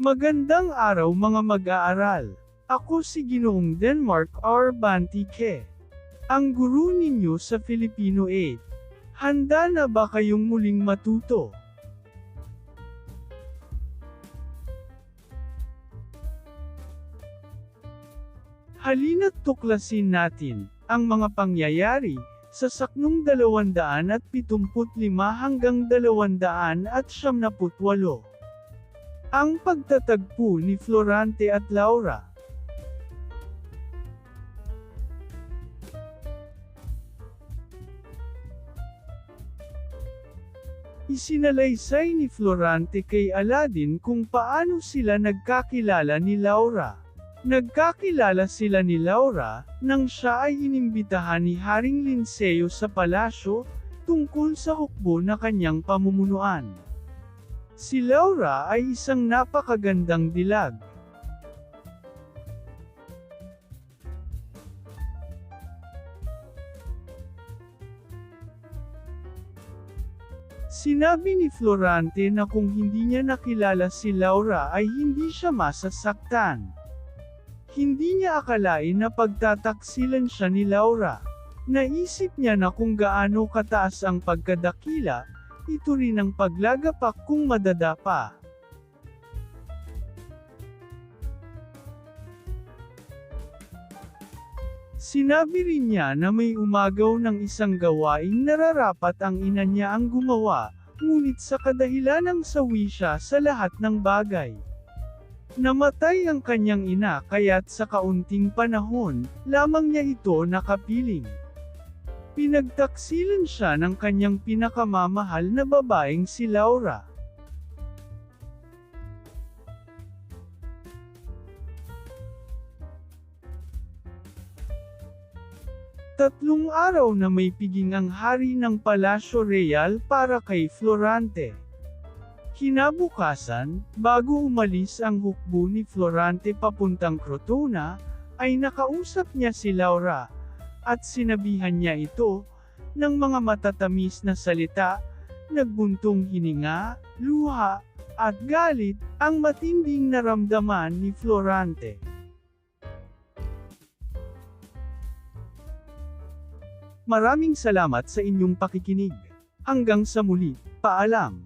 Magandang araw mga mag-aaral. Ako si Ginoong Denmark R. Bantike. Ang guru ninyo sa Filipino 8. Handa na ba kayong muling matuto? Halina't tuklasin natin ang mga pangyayari sa saknong 275 hanggang 278. Ang pagtatagpo ni Florante at Laura. Isinalaysay ni Florante kay Aladdin kung paano sila nagkakilala ni Laura. Nagkakilala sila ni Laura, nang siya ay inimbitahan ni Haring Linceo sa palasyo, tungkol sa hukbo na kanyang pamumunuan. Si Laura ay isang napakagandang dilag. Sinabi ni Florante na kung hindi niya nakilala si Laura ay hindi siya masasaktan. Hindi niya akalain na pagtataksilan siya ni Laura. Naisip niya na kung gaano kataas ang pagkadakila, ito rin ang paglagapak kung madadapa. Sinabi rin niya na may umagaw ng isang gawaing nararapat ang ina niya ang gumawa, ngunit sa kadahilanang sawi siya sa lahat ng bagay. Namatay ang kanyang ina kaya't sa kaunting panahon, lamang niya ito nakapiling. Pinagtaksilan siya ng kanyang pinakamamahal na babaeng si Laura. Tatlong araw na may piging ang hari ng Palasyo Real para kay Florante. Kinabukasan, bago umalis ang hukbo ni Florante papuntang Crotona, ay nakausap niya si Laura, at sinabihan niya ito, ng mga matatamis na salita, nagbuntong hininga, luha, at galit, ang matinding naramdaman ni Florante. Maraming salamat sa inyong pakikinig. Hanggang sa muli, paalam.